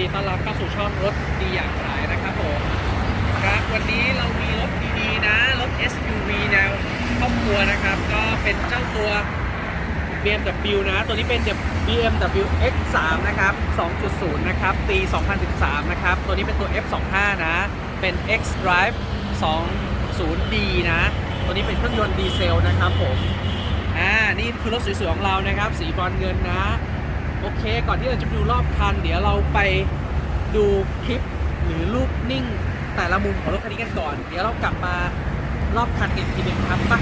ดีต้อนรับเข้าสู่ช่องรถดีอย่างไรนะครับผมครับวันนี้เรามีรถดีๆนะรถ SUV แนวครอบครัวนะครับ ก็เป็นเจ้าตัว BMW นะ ตัวนี้เป็น BMW X3 นะครับ 2.0 นะครับปี2013 นะครับ ตัวนี้เป็นตัว F25 นะ เป็น X Drive 20D นะ ตัวนี้เป็นเครื่องยนต์ดีเซลนะครับผม อ่า นี่คือรถสวยๆของเรานะครับ สีบรอนเงินนะ โอเค ก่อนที่เราจะดูรอบคัน เดี๋ยวเราไปดูคลิปหรือรูปนิ่งแต่ละมุมของรถคันนี้กันก่อน เดี๋ยวเรากลับมารอบคันอีกทีหนึ่งครับไป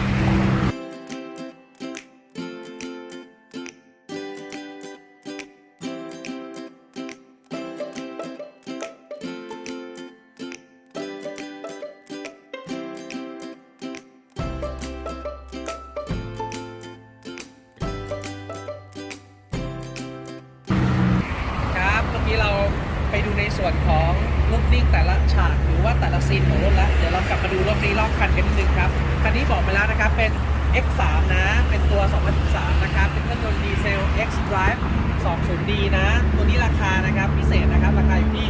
ส่วนของรูปนิ่งแต่ละฉากหรือว่าแต่ละซีนของรถแล้วเดี๋ยวเรากลับมาดูรถนี้รอบคันกันนิดนึงครับคันนี้บอกไปแล้วนะครับเป็น X3 นะ เป็นตัว 2013 นะครับ เป็นเครื่องยนต์ดีเซล X Drive 20D นะ ตัวนี้ราคานะครับ พิเศษนะครับ ราคาอยู่ที่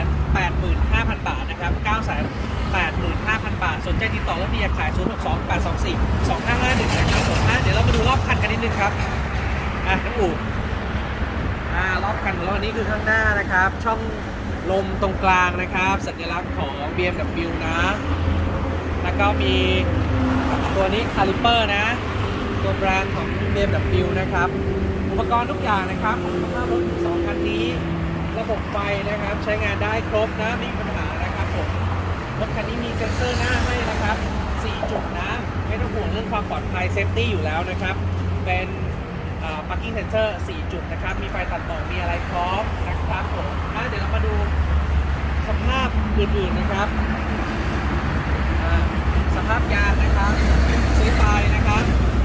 985,000 บาทนะครับ 985,000 บาท สนใจติดต่อรถดีอยากขาย 062 824 2551นะครับผมอะเดี๋ยวเรามาดูรอบคันกันนิดนึงครับ อะน้องอู๋ คันของเรานี้คือข้างหน้านะครับ ช่องลมตรงกลางนะครับ สัญลักษณ์ของ BMW นะ แล้วก็มีตัวนี้คาลิเปอร์นะ ตัวแบรนด์ของ BMW นะครับ อุปกรณ์ทุกอย่างนะครับของสภาพรถทั้งสองคันนี้ ระบบไฟนะครับ ใช้งานได้ครบนะไม่มีปัญหานะครับผมรถคันนี้มีเซ็นเซอร์หน้าให้นะครับ 4 จุดนะ ไม่ต้องห่วงเรื่องความปลอดภัยเซฟตี้อยู่แล้วนะครับ เป็น ปาร์กิ้งเซนเซอร์4จุดนะครับ มีไฟตัดหมอกมีอะไรพร้อมนะครับผมอะเดี๋ยวเรามาดูสภาพอื่นๆนะครับ สภาพยางนะครับซีไฟนะครับ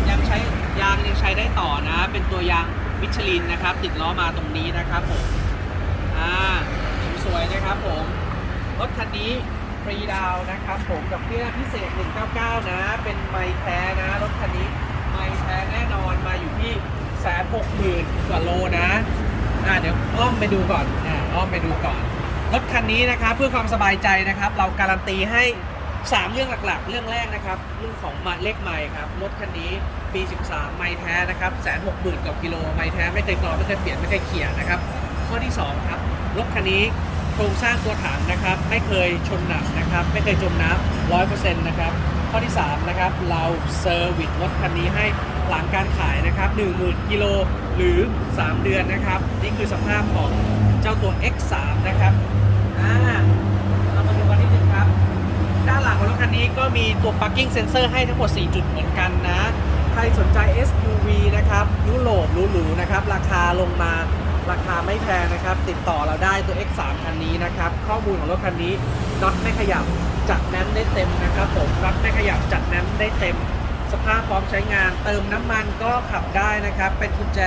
ยังใช้ยางยังใช้ได้ต่อนะ เป็นตัวยางมิชลินนะครับ ติดล้อมาตรงนี้นะครับผมอ่าสวยๆนะครับผมรถคันนี้ฟรีดาวนะครับผมดอกเบี้ยพิเศษ 199 นะ เป็นไมค์แท้นะ รถคันนี้ไมค์แท้แน่นอนมาอยู่ที่ แสนหกหมื่นกว่าโลนะอ่าเดี๋ยวอ้อมไปดูก่อนอ่าอ้อมไปดูก่อน รถคันนี้นะครับเพื่อความสบายใจนะครับ เราการันตีให้ 3 เรื่องหลักๆ เรื่องแรกนะครับเรื่องของมาเลขไมค์ครับรถคันนี้ปี 13 ไมค์แท้นะครับแสนหกหมื่นกว่ากิโลไมค์แท้ไม่เคยกรอไม่เคยเปลี่ยนไม่เคยเขี่ยนะครับ ข้อที่ 2 ครับรถคันนี้โครงสร้างตัวถังนะครับ ไม่เคยชนหนักนะครับ ไม่เคยจมน้ำร้อยเปอร์เซ็นต์นะครับข้อที่ 3 นะครับ เราเซอร์วิสรถคันนี้ให้ หลังการขายนะครับ10,000กิโลหรือ 3 เดือนนะครับ นี่คือสภาพของเจ้าตัว X3 นะครับอ่าเรามาดูกันนิดนึงครับ ด้านหลังของรถคันนี้ก็มีตัว parking sensor ให้ทั้งหมด 4 จุดเหมือนกันนะ ใครสนใจ SUV นะครับยุโรปหรูๆนะครับ ราคาลงมาราคาไม่แพงนะครับ ติดต่อเราได้ตัว X3 คันนี้นะครับ ข้อมูลของรถคันนี้น็อตไม่ขยับจัดแน้นได้เต็มนะครับผมน็อตไม่ขยับจัดแน้นได้เต็ม สภาพพร้อมใช้งาน เติมน้ำมันก็ขับได้นะครับ เป็นกุญแจ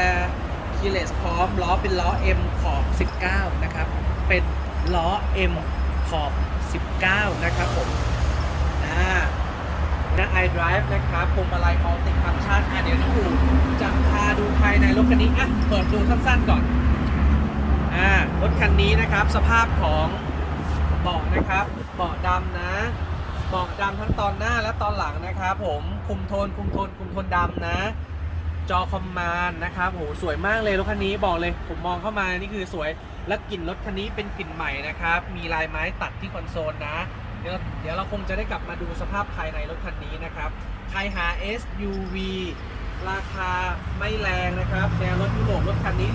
keyless พร้อม ล้อเป็นล้อ M ขอบ 19 นะครับ เป็นล้อ M ขอบ 19 นะครับผมอ่านะ iDrive นะครับพวงมาลัย multi function อะเดี๋ยวน้องอูจะพาดูภายในรถคันนี้อะเปิดดูสั้นๆก่อนอ่ารถคันนี้นะครับ สภาพของเบาะนะครับเบาะดำนะ เบาะดำทั้งตอนหน้าและตอนหลังนะครับผมคุมโทนคุมโทนคุมโทนดำนะ จอคอมมานด์นะครับโหสวยมากเลยรถคันนี้บอกเลยผมมองเข้ามานี่คือสวยและกลิ่นรถคันนี้เป็นกลิ่นใหม่นะครับ มีลายไม้ตัดที่คอนโซลนะเดี๋ยวเดี๋ยวเราคงจะได้กลับมาดูสภาพภายในรถคันนี้นะครับใครหา SUV ราคาไม่แรงนะครับแนวรถยุโรปรถคันนี้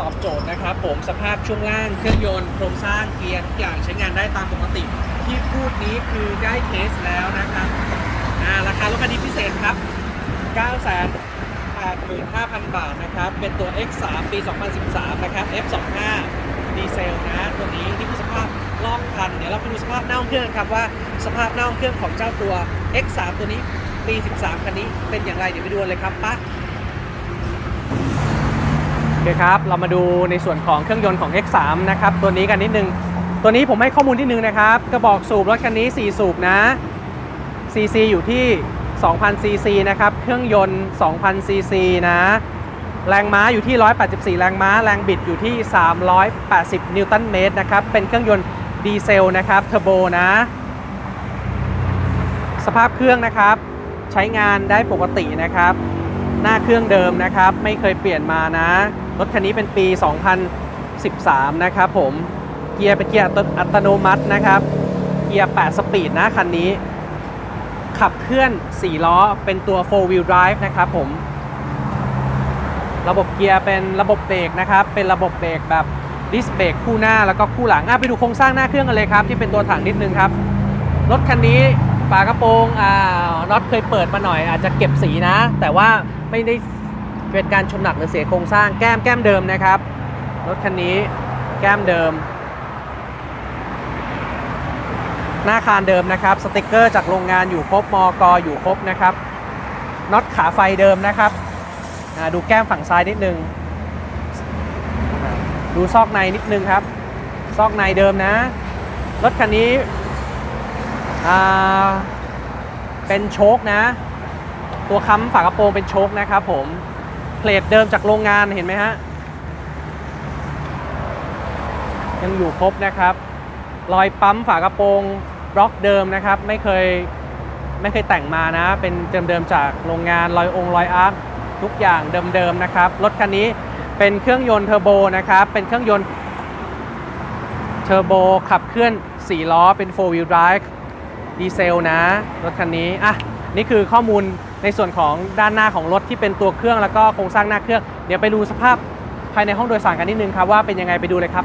ตอบโจทย์นะครับผมสภาพช่วงล่างเครื่องยนต์โครงสร้างเกียร์ทุกอย่างใช้งานได้ตามปกติ ที่พูดนี้คือได้เทสแล้วนะครับอ่าราคารถคันนี้พิเศษครับ 985,000 บาทนะครับ เป็นตัว X3 ปี 2013 นะครับ F25 ดีเซลนะ ตัวนี้นี่คือสภาพรอบคัน เดี๋ยวเราไปดูสภาพหน้าห้องเครื่องครับว่าสภาพหน้าห้องเครื่องของเจ้าตัว X3 ตัวนี้ปี 13 คันนี้เป็นอย่างไร เดี๋ยวไปดูเลยครับปะ คครับ เรามาดูในส่วนของเครื่องยนต์ของ X3 นะครับ ตัวนี้กันนิดนึง ตัวนี้ผมให้ข้อมูลนิดนึงนะครับ กระบอกสูบรถคันนี้ 4 สูบนะ CC อยู่ที่2,000ซีซีนะครับ เครื่องยนต์2,000ซีซีนะ แรงม้าอยู่ที่ 184 แรงม้า แรงบิดอยู่ที่ 380 นิวตันเมตรนะครับ เป็นเครื่องยนต์ดีเซลนะครับ เทอร์โบนะ สภาพเครื่องนะครับ ใช้งานได้ปกตินะครับ หน้าเครื่องเดิมนะครับ ไม่เคยเปลี่ยนมานะ รถคันนี้เป็นปี 2013 นะครับผม เกียร์เป็นเกียร์อัตโนมัตินะครับ เกียร์ 8 สปีดนะคันนี้ ขับเคลื่อน 4 ล้อ เป็นตัว 4 wheel drive นะครับผม ระบบเกียร์เป็นระบบเบรกนะครับ เป็นระบบเบรกแบบดิสเบรกคู่หน้าแล้วก็คู่หลังอะไปดูโครงสร้างหน้าเครื่องกันเลยครับ ที่เป็นตัวถังนิดนึงครับ รถคันนี้ฝากระโปรงอ่าน็อตเคยเปิดมาหน่อยอาจจะเก็บสีนะ แต่ว่าไม่ได้ เป็นการชนหนักหรือเสียโครงสร้างแก้มแก้มเดิมนะครับรถคันนี้แก้มเดิม หน้าคานเดิมนะครับ สติกเกอร์จากโรงงานอยู่ครบมอกอยู่ครบนะครับน็อตขาไฟเดิมนะครับดูแก้มฝั่งซ้ายนิดนึง ดูซอกในนิดนึงครับ ซอกในเดิมนะ รถคันนี้เป็นโชคนะ ตัวค้ำฝากระโปรงเป็นโชคนะครับผม เพลทเดิมจากโรงงานเห็นไหมฮะ ยังอยู่ครบนะครับ รอยปั๊มฝากระโปรงบล็อกเดิมนะครับ ไม่เคยไม่เคยแต่งมานะ เป็นเดิมๆจากโรงงานรอยองค์รอยอาร์คทุกอย่างเดิมๆนะครับ รถคันนี้เป็นเครื่องยนต์เทอร์โบนะครับ เป็นเครื่องยนต์เทอร์โบขับเคลื่อน 4 ล้อเป็น 4 wheel drive ดีเซลนะ รถคันนี้ อะ นี่คือข้อมูล ในส่วนของด้านหน้าของรถที่เป็นตัวเครื่องแล้วก็โครงสร้างหน้าเครื่อง เดี๋ยวไปดูสภาพภายในห้องโดยสารกันนิดนึงครับว่าเป็นยังไงไปดูเลยครับ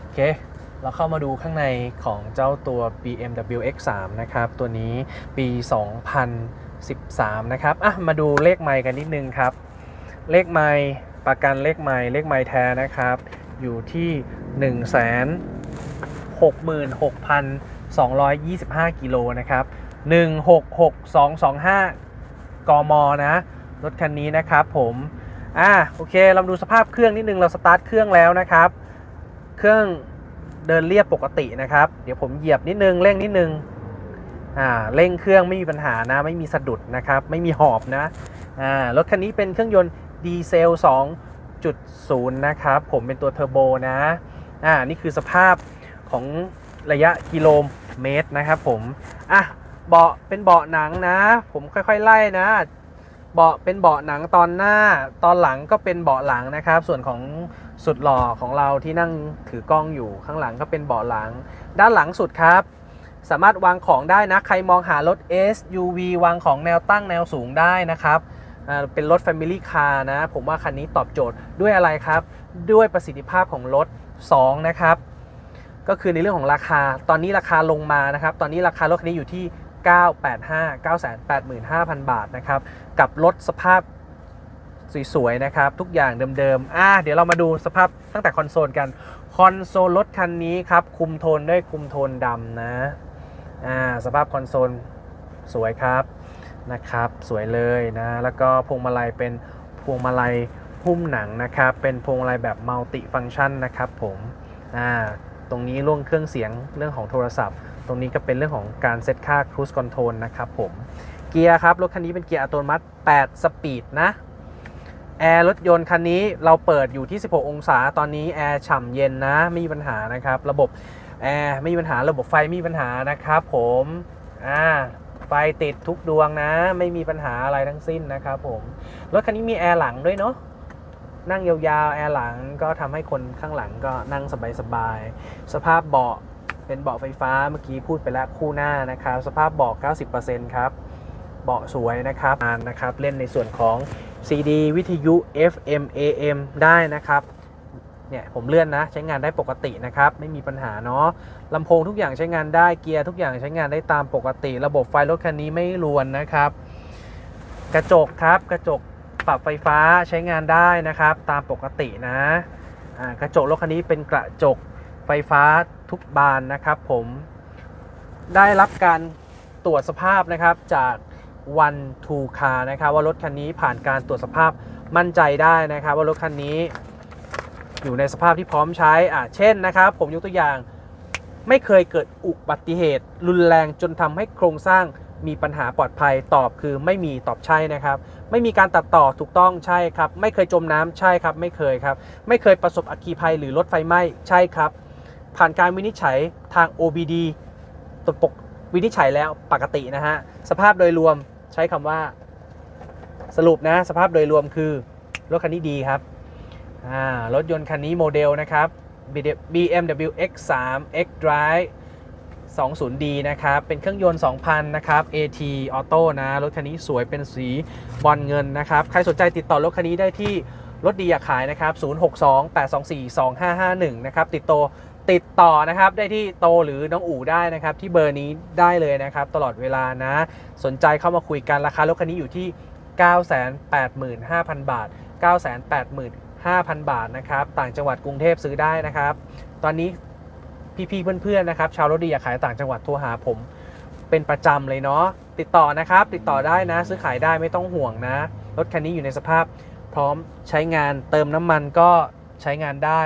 โอเค เราเข้ามาดูข้างในของเจ้าตัว BMW X3 นะครับ ตัวนี้ปี 2013 นะครับ อะ มาดูเลขไมค์กันนิดนึงครับ เลขไมค์ประกันเลขไมค์เลขไมค์แท้นะครับ อยู่ที่1 6 6 225 กิโลนะครับ166225 กมนะ รถคันนี้นะครับผมอะโอเคเรามาดูสภาพเครื่องนิดนึงเราสตาร์ทเครื่องแล้วนะครับ เครื่องเดินเรียบปกตินะครับ เดี๋ยวผมเหยียบนิดนึงเร่งนิดนึงอ่าเร่งเครื่องไม่มีปัญหานะ ไม่มีสะดุดนะครับ ไม่มีหอบนะอ่ารถคันนี้เป็นเครื่องยนต์ดีเซล 2.0 นะครับ ผมเป็นตัวเทอร์โบนะอ่านี่คือสภาพ ของระยะกิโลเมตรนะครับผมอะเบาะเป็นเบาะหนังนะ ผมค่อยๆไล่นะเบาะเป็นเบาะหนังตอนหน้าตอนหลังก็เป็นเบาะหลังนะครับ ส่วนของสุดหล่อของเราที่นั่งถือกล้องอยู่ข้างหลังก็เป็นเบาะหลัง ด้านหลังสุดครับ สามารถวางของได้นะ ใครมองหารถ SUV วางของแนวตั้งแนวสูงได้นะครับเป็นรถ Family Car นะ ผมว่าคันนี้ตอบโจทย์ด้วยอะไรครับ ด้วยประสิทธิภาพของรถ 2 นะครับ ก็คือในเรื่องของราคา ตอนนี้ราคาลงมานะครับ ตอนนี้ราคารถคันนี้อยู่ที่ 985 985,000 บาทนะครับ กับรถสภาพสวยๆนะครับ ทุกอย่างเดิมๆ อะเดี๋ยวเรามาดูสภาพตั้งแต่คอนโซลกัน คอนโซลรถคันนี้ครับ คุมโทนด้วยคุมโทนดำนะ อ่า สภาพคอนโซลสวยครับนะครับ สวยเลยนะ แล้วก็พวงมาลัยเป็นพวงมาลัยหุ้มหนังนะครับ เป็นพวงมาลัยแบบมัลติฟัง c t ชันนะครับผม อ่า ตรงนี้เรื่องเครื่องเสียงเรื่องของโทรศัพท์ ตรงนี้ก็เป็นเรื่องของการเซตค่า Cruise Control นะครับผมเกียร์ครับ รถคันนี้เป็นเกียร์อัตโนมัติ 8 สปีดนะแอร์รถยนต์คันนี้เราเปิดอยู่ที่ 16 องศาตอนนี้แอร์ฉ่ำเย็นนะไม่มีปัญหานะครับ ระบบแอร์ไม่มีปัญหาระบบไฟไม่มีปัญหานะครับ ผมอ่าไฟติดทุกดวงนะ ไม่มีปัญหาอะไรทั้งสิ้นนะครับผมรถคันนี้มีแอร์หลังด้วยเนาะ นั่งยาวๆ แอร์หลังก็ทำให้คนข้างหลังก็นั่งสบายๆ สภาพเบาะเป็นเบาะไฟฟ้าเมื่อกี้พูดไปแล้วคู่หน้านะครับ สภาพเบาะ 90%ครับ เบาะสวยนะครับอ่านนะครับ เล่นในส่วนของ CD วิทยุ FM AM ได้นะครับ เนี่ยผมเลื่อนนะ ใช้งานได้ปกตินะครับ ไม่มีปัญหาเนาะลำโพงทุกอย่างใช้งานได้เกียร์ทุกอย่างใช้งานได้ตามปกติ ระบบไฟรถคันนี้ไม่รวนนะครับ กระจกครับกระจก ปรับไฟฟ้าใช้งานได้นะครับ ตามปกตินะกระจกรถคันนี้เป็นกระจกไฟฟ้าทุกบานนะครับ ผมได้รับการตรวจสภาพนะครับจาก One Two Car นะครับ ว่ารถคันนี้ผ่านการตรวจสภาพมั่นใจได้นะครับ ว่ารถคันนี้อยู่ในสภาพที่พร้อมใช้อ่าเช่นนะครับ ผมยกตัวอย่างไม่เคยเกิดอุบัติเหตุรุนแรงจนทำให้โครงสร้าง มีปัญหาปลอดภัยตอบคือไม่มีตอบใช่นะครับ ไม่มีการตัดต่อถูกต้องใช่ครับ ไม่เคยจมน้ำใช่ครับ ไม่เคยครับ ไม่เคยประสบอัคคีภัยหรือรถไฟไหม้ใช่ครับ ผ่านการวินิจฉัยทาง OBD ตัวปกวินิจฉัยแล้วปกตินะฮะสภาพโดยรวมใช้คำว่า สรุปนะ สภาพโดยรวมคือรถคันนี้ดีครับรถยนต์คันนี้โมเดลนะครับ BMW X3 X Drive 20D นะครับ เป็นเครื่องยนต์ 2,000 นะครับ AT Auto นะ รถคันนี้สวยเป็นสีบอลเงินนะครับ ใครสนใจติดต่อรถคันนี้ได้ที่รถดีอยากขายนะครับ 062-824-2551 นะครับ ติดต่อติดต่อนะครับได้ที่โตหรือน้องอู่ได้นะครับ ที่เบอร์นี้ได้เลยนะครับ ตลอดเวลานะ สนใจเข้ามาคุยกันราคารถคันนี้อยู่ที่ 985,000 บาท 985,000 บาทนะครับ ต่างจังหวัดกรุงเทพซื้อได้นะครับ ตอนนี้ พี่ๆเพื่อนๆนะครับชาวรถดีอยากขายต่างจังหวัดโทรหาผมเป็นประจำเลยเนาะติดต่อนะครับ ติดต่อได้นะ ซื้อขายได้ไม่ต้องห่วงนะ รถคันนี้อยู่ในสภาพพร้อมใช้งานเติมน้ำมันก็ใช้งานได้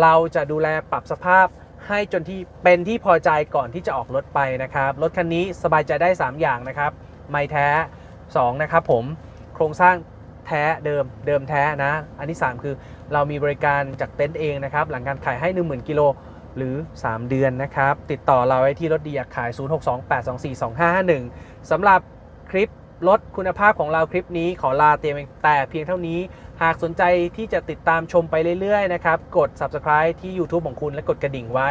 เราจะดูแลปรับสภาพให้จนที่เป็นที่พอใจก่อนที่จะออกรถไปนะครับ รถคันนี้สบายใจได้ 3 อย่างนะครับ ไม่แท้ 2 นะครับผมโครงสร้างแท้เดิมเดิมแท้นะ อันที่ 3 คือเรามีบริการจากเต็นท์เองนะครับ หลังการขายให้ 10,000กิโล หรือ 3 เดือนนะครับ ติดต่อเราไว้ที่รถดีอยากขาย 0628242551สำหรับคลิปลดคุณภาพของเราคลิปนี้ขอลาเตรียมแต่เพียงเท่านี้ หากสนใจที่จะติดตามชมไปเรื่อยๆนะครับ กด subscribe ที่ YouTube ของคุณและกดกระดิ่งไว้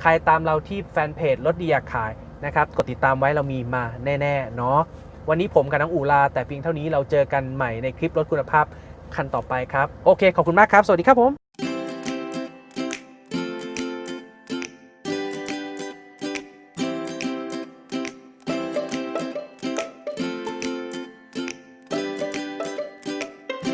ใครตามเราที่แฟนเพจรถดีอยากขายนะครับ กดติดตามไว้เรามีมาแน่ๆเนาะวันนี้ผมกับน้องอูลา แต่เพียงเท่านี้เราเจอกันใหม่ในคลิปรถคุณภาพคันต่อไปครับ โอเค ขอบคุณมากครับ สวัสดีครับผม